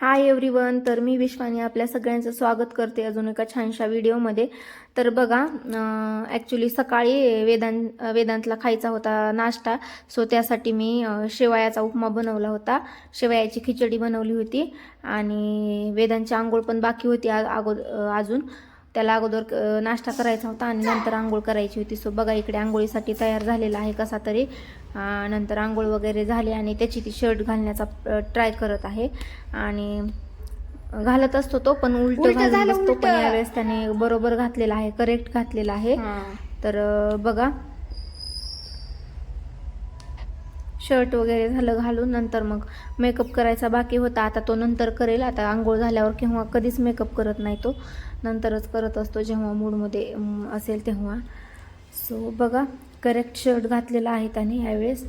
Hi everyone तर मी विश्वानी आपल्या सगळ्यांचं स्वागत करते अजून एका छानशा व्हिडिओमध्ये. तर बघा ॲक्च्युली सकाळी वेदांत वेदांतला खायचा होता नाश्ता. सो त्यासाठी मी शेवयाचा उपमा बनवला होता. शेवयाची खिचडी बनवली होती आणि वेदांची आंघोळ पण बाकी होती आ- अगोद अजून. त्याला अगोदर नाश्ता करायचा होता आणि नंतर आंघोळ करायची होती. सो बघा इकडे आंघोळीसाठी तयार झालेला आहे कसा तरी. नंतर आंघोळ वगैरे झाली आणि त्याची ती शर्ट घालण्याचा ट्राय करत आहे. आणि घालत असतो तो पण उलट झालं, बसतो पण. यावेळेस त्याने बरोबर घातलेला आहे करेक्ट घातलेला आहे. तर बघा. शर्ट वगैरे झालं घालून नंतर मग मेकअप करायचा बाकी होता. आता तो नंतर करेल. आता आंघोळ झाल्यावर किंवा कधीच मेकअप करत नाही तो. नंतरच करत असतो जेव्हा मूडमध्ये असेल तेव्हा. सो बघा करेक्ट शर्ट घातलेला आहे त्याने यावेळेस.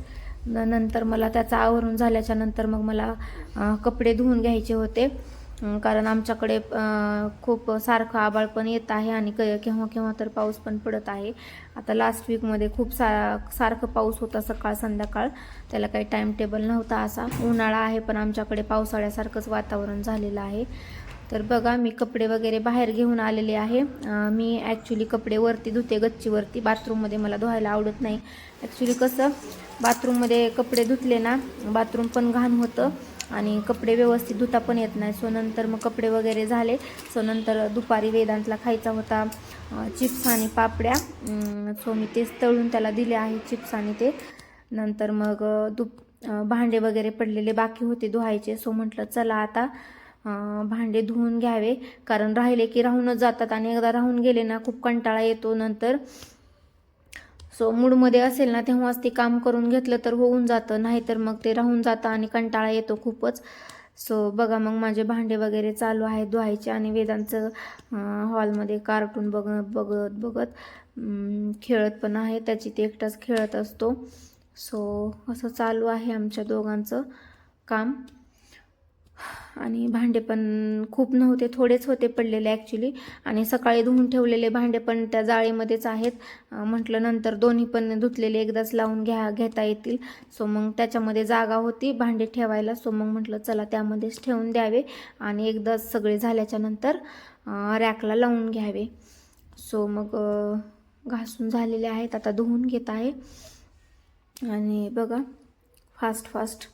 नंतर मला त्याचा आवरून झाल्याच्यानंतर मग मला कपडे धुवून घ्यायचे होते. कारण आमच्याकडे खूप सारखं आबाळ पण येत आहे आणि क केव्हा केव्हा तर पाऊस पण पडत आहे. आता लास्ट वीकमध्ये खूप सा सारखं पाऊस होता सकाळ संध्याकाळ. त्याला काही टाईम टेबल नव्हता असा. उन्हाळा आहे पण आमच्याकडे पावसाळ्यासारखंच वातावरण झालेलं आहे. तर बघा मी कपडे वगैरे बाहेर घेऊन आलेले आहे. मी ॲक्च्युली कपडे वरती धुते गच्चीवरती. बाथरूममध्ये मला धुवायला आवडत नाही. ॲक्च्युली कसं बाथरूममध्ये कपडे धुतले ना बाथरूम पण घाण होतं आणि कपडे व्यवस्थित धुता पण येत नाही. सो नंतर मग कपडे वगैरे झाले. सो नंतर दुपारी वेदांतला खायचा होता चिप्स आणि पापड्या. सो मी तेच तळून त्याला दिले आहे चिप्स आणि ते. नंतर मग दुप भांडे वगैरे पडलेले बाकी होते धुवायचे. सो म्हटलं चला आता भांडे धुवून घ्यावे. कारण राहिले की राहूनच जातात आणि एकदा राहून गेले ना खूप कंटाळा येतो नंतर. सो मूडमध्ये असेल ना तेव्हाच ते काम करून घेतलं तर होऊन जातं. नाहीतर मग ते राहून जातं आणि कंटाळा येतो खूपच. सो बघा मग माझे भांडे वगैरे चालू आहेत धुवायचे आणि वेदांचं हॉलमध्ये कार्टून बघ बघत बघत खेळत पण आहे. त्याची ते एकटाच खेळत असतो. सो असं चालू आहे आमच्या दोघांचं काम. आणि भांडे पण खूप नव्हते थोडेच होते पडलेले ॲक्च्युली आणि सकाळी धुवून ठेवलेले भांडे पण त्या जाळीमध्येच आहेत. म्हटलं नंतर दोन्ही पण धुतलेले एकदाच लावून घ्या घेता येतील. सो मग त्याच्यामध्ये जागा होती भांडे ठेवायला. सो मग म्हटलं चला त्यामध्येच ठेवून द्यावे. आणि एकदाच सगळे झाल्याच्यानंतर रॅकला लावून घ्यावे. सो मग घासून झालेले आहेत. आता धुवून घेत आहे. आणि बघा फास्ट फास्ट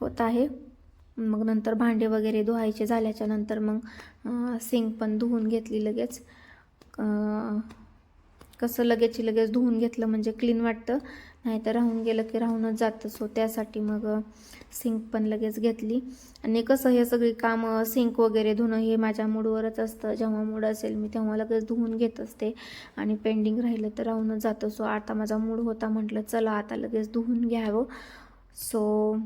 होत आहे. मग नंतर भांडे वगैरे धुवायचे झाल्याच्यानंतर मग सिंक पण धुवून घेतली लगेच. कसं लगेच लगेच धुवून घेतलं म्हणजे क्लीन वाटतं नाहीतर राहून गेलं की राहूनच जातं. सो त्यासाठी मग सिंक पण लगेच घेतली. आणि कसं हे सगळी कामं सिंक वगैरे धुणं हे माझ्या मूडवरच असतं. जेव्हा मूड असेल मी तेव्हा लगेच धुवून घेत असते. आणि पेंडिंग राहिलं तर राहूनच जातं. सो आता माझा मूड होता म्हटलं चला आता लगेच धुवून घ्यावं. सो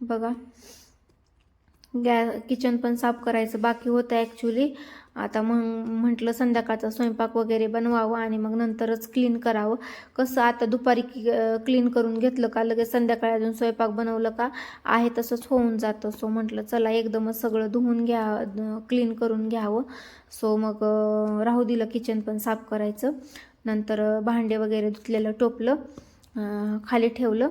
बघा. गॅ किचन पण साफ करायचं बाकी होतं ॲक्च्युली आता मग म्हटलं संध्याकाळचा स्वयंपाक वगैरे बनवावं आणि मग नंतरच क्लीन करावं. कसं आता दुपारी क्लीन करून घेतलं का लगेच संध्याकाळी अजून स्वयंपाक बनवलं का आहे तसंच होऊन जातं. सो म्हटलं चला एकदमच सगळं धुवून घ्या क्लीन करून घ्यावं. सो मग राहू दिलं किचन पण साफ करायचं. नंतर भांडे वगैरे धुतलेलं टोपलं खाली ठेवलं.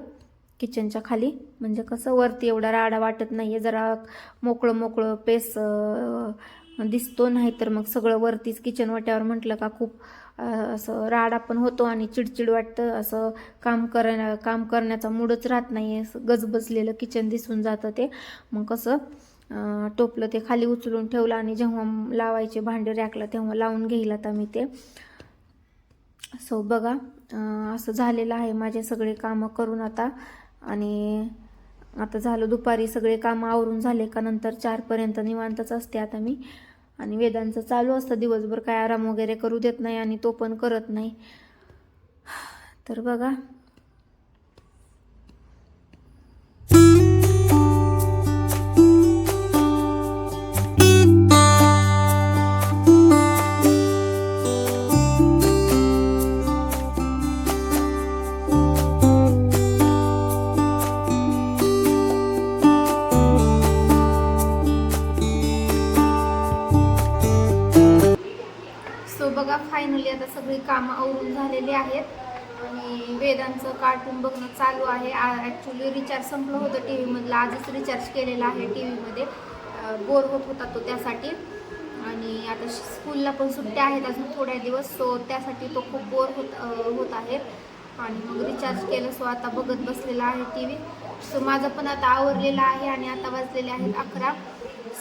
किचनच्या खाली. म्हणजे कसं वरती एवढा राडा वाटत नाही आहे जरा मोकळं मोकळं पेस दिसतो. नाही तर मग सगळं वरतीच किचन वाट्यावर म्हटलं का खूप असं राडा पण होतो आणि चिडचिड वाटतं. असं काम करण्या काम करण्याचा मूडच राहत नाही आहे असं गजबजलेलं किचन दिसून जातं ते. मग कसं टोपलं ते खाली उचलून ठेवलं आणि जेव्हा लावायचे भांडे रॅकला तेव्हा लावून घेईल आता मी ते. सो बघा असं झालेलं आहे. माझे सगळे कामं करून आता आणि आता झालं दुपारी सगळे कामं आवरून झाले का नंतर चारपर्यंत निवांतच असते आता मी. आणि वेदांचं चालू असतं दिवसभर काय आराम वगैरे करू देत नाही आणि तो पण करत नाही. तर बघा बघा फायनली आता सगळी कामं आवरून झालेली आहेत. आणि वेदांचं कार्टून बघणं चालू आहे. ॲक्च्युली रिचार्ज संपलं होतं टी व्हीमधलं आजच रिचार्ज केलेला आहे टी व्हीमध्ये बोर होत होता तो त्यासाठी. आणि आता स्कूलला पण सुट्ट्या आहेत अजून थोड्या दिवस सो त्यासाठी तो खूप बोर होत होत आहे. आणि मग रिचार्ज केलं सो आता बघत बसलेला आहे टी व्ही सो माझं पण आता आवरलेला आहे आणि आता वाजलेले आहेत अकरा.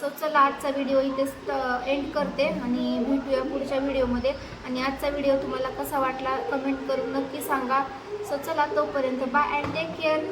सो चला आजचा व्हिडिओ इथेच एंड करते आणि भेटूया पुढच्या व्हिडिओमध्ये आणि आजचा व्हिडिओ तुम्हाला कसा वाटला कमेंट करून नक्की सांगा. सो चला तोपर्यंत बाय अँड टेक केअर